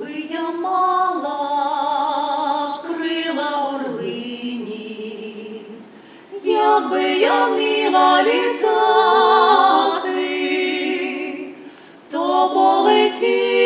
Якби я мала крила орлині, якби я вміла літати, то полетіла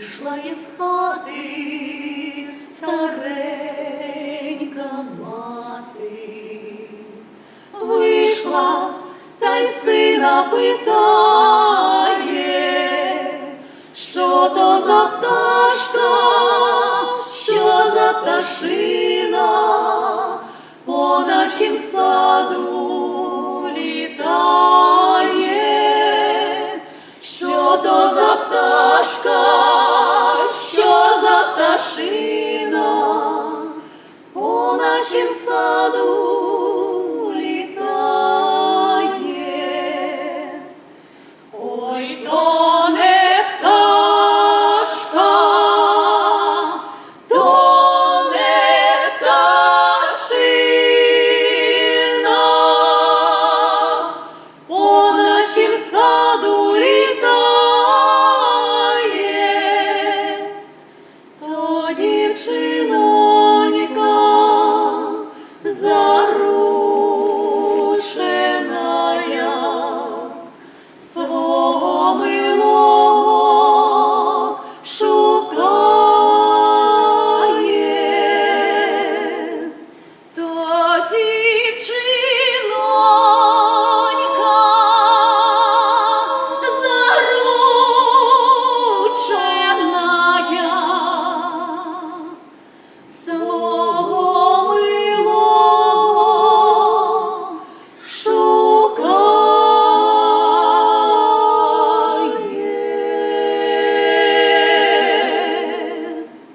Вийшла із хати старенька мати, й сина питає, що то за пташка, що за пташина по нашім саду Ой, до